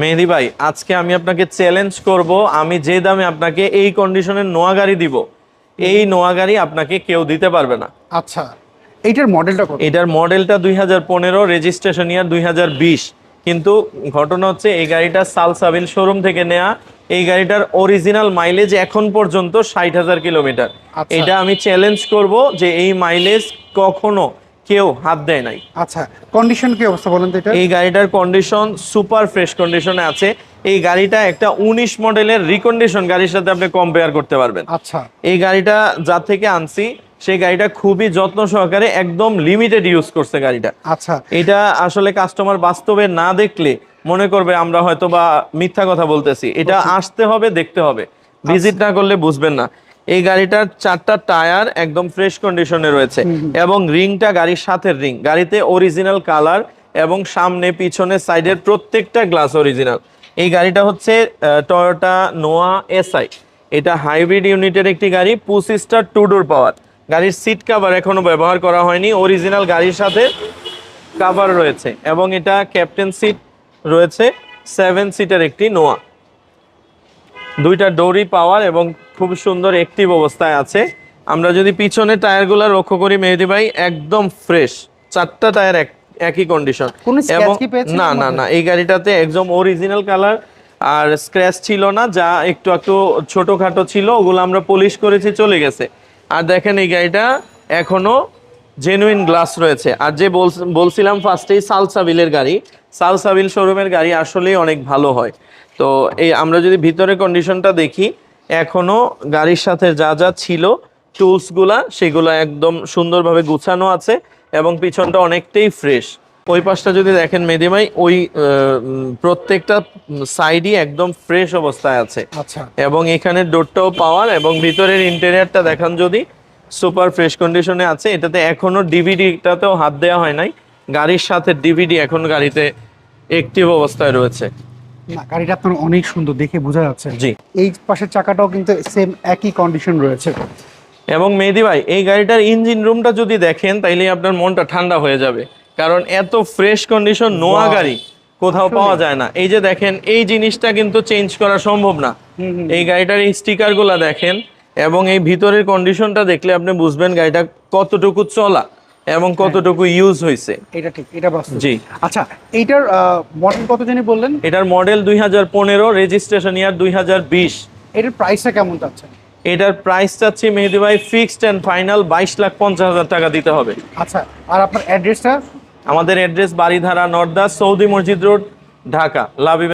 মেহেদি ভাই আজকে আমি আপনাকে চ্যালেঞ্জ করব আমি যে দামে আপনাকে এই কন্ডিশনের নোয়া গাড়ি দিব এই নোয়া গাড়ি আপনাকে কেউ দিতে পারবে না। আচ্ছা এইটার মডেলটা কত? এটার মডেলটা দুই হাজার পনেরো রেজিস্ট্রেশন ইয়ার দুই হাজার বিশ। কিন্তু ঘটনা হচ্ছে এই গাড়িটা সালসাবিল শোরুম থেকে নেয়া এই গাড়িটার অরিজিনাল মাইলেজ এখন পর্যন্ত ষাট হাজার কিলোমিটার। আচ্ছা। এটা আমি চ্যালেঞ্জ করব যে এই মাইলেজ কখনো কেউ হাত দেয় নাই। আচ্ছা কন্ডিশন কি অবস্থা বলেন তো এটা? এই গাড়িটার কন্ডিশন সুপার ফ্রেশ কন্ডিশনে আছে। এই গাড়িটা একটা উনিশ মডেলের রিকন্ডিশন গাড়ির সাথে আপনি কম্পেয়ার করতে পারবেন। আচ্ছা। এই গাড়িটা যা থেকে আনছি সেই গাড়িটা খুবই যত্ন সহকারে একদম লিমিটেড ইউজ করছে গাড়িটা। আচ্ছা। এটা আসলে কাস্টমার বাস্তবে না দেখলে মনে করবে আমরা হয়তো বা মিথ্যা কথা বলতেছি। এটা আসতে হবে দেখতে হবে। ভিজিট না করলে বুঝবেন না। এই গাড়িটার চারটা টায়ার একদম ফ্রেশ কন্ডিশনে রয়েছে। এবং রিংটা গাড়ির সাথে রিং। গাড়িতে অরিজিনাল কালার এবং সামনে পিছনে সাইডের প্রত্যেকটা গ্লাস অরিজিনাল এই গাড়িটা হচ্ছে টয়োটা নোয়া এসআই এটা হাইব্রিড ইউনিটের একটি গাড়ি push start two door power গাড়ির সিট কাভার এখনও ব্যবহার করা হয়নি। অরিজিনাল গাড়ির সাথে কাভার রয়েছে। এবং এটা ক্যাপ্টেন সিট রয়েছে সেভেন সিটের একটি নোয়া দুইটা ডোরি পাওয়ার এবং খুব সুন্দর অ্যাক্টিভ অবস্থায় আছে। আমরা যদি পিছনে টায়ারগুলো লক্ষ্য করি মেহেদি ভাই একদম ফ্রেশ চারটা টায়ার এক একই কন্ডিশন পেয়েছেন না না না এই গাড়িটাতে একদম অরিজিনাল কালার আর স্ক্র্যাচ ছিল না যা একটু একটু ছোটখাটো ছিল ওগুলো আমরা পলিশ করেছি চলে গেছে। আর দেখেন এই গাড়িটা এখনও জেনুইন গ্লাস রয়েছে। আর যে বলছিলাম ফার্স্টেই সালসাবিলের গাড়ি। সালসাবিল শোরুমের গাড়ি আসলেই অনেক ভালো হয়। তো এই আমরা যদি ভিতরের কন্ডিশনটা দেখি এখনও গাড়ির সাথে যা যা ছিল টুলসগুলা সেগুলো একদম সুন্দরভাবে গুছানো আছে এবং পিছনটা অনেকটাই ফ্রেশ ওই পাশটা যদি দেখেন মেদিমাই ওই প্রত্যেকটা সাইডই একদম ফ্রেশ অবস্থায় আছে। আচ্ছা। এবং এখানে ডোরটাও পাওয়ার এবং ভিতরের ইন্টেরিয়ারটা দেখান যদি সুপার ফ্রেশ কন্ডিশনে আছে। এটাতে এখনও ডিভিডিটাতেও হাত দেওয়া হয় নাই। গাড়ির সাথে ডিভিডি এখন গাড়িতে অ্যাক্টিভ অবস্থায় রয়েছে। না গাড়িটা আপনার অনেক সুন্দর দেখে বোঝা যাচ্ছে। জি। এই পাশের চাকাটাও কিন্তু সেম একই কন্ডিশন রয়েছে। এবং মেহেদি ভাই এই গাড়িটার ইঞ্জিন রুমটা যদি দেখেন তাইলে আপনার মনটা ঠান্ডা হয়ে যাবে। কারণ এত ফ্রেশ কন্ডিশন নোয়া গাড়ি কোথাও পাওয়া যায় না। এই যে দেখেন এই জিনিসটা কিন্তু চেঞ্জ করা সম্ভব না। এই গাড়িটার এই স্টিকারগুলো দেখেন এবং এই ভিতরের কন্ডিশনটা দেখলে আপনি বুঝবেন গাড়িটা কতটুকু চলা এবং কতটুকু ইউজ হয়েছে। এটা ঠিক এটা বাস্তব। জি। আচ্ছা এইটার মডেল কত জানি বললেন? এটার মডেল দুই হাজার পনেরো রেজিস্ট্রেশন ইয়ার দুই হাজার বিশ। এটার প্রাইসটা কেমন চাচ্ছেন এটার প্রাইস চাচ্ছি মেহেদি ভাই ফিক্সড অ্যান্ড ফাইনাল বাইশ লাখ পঞ্চাশ হাজার টাকা দিতে হবে। আচ্ছা আর আপনার অ্যাড্রেসটা আমাদের address Baridhara Nadda Saudi Masjid road Dhaka. লাভ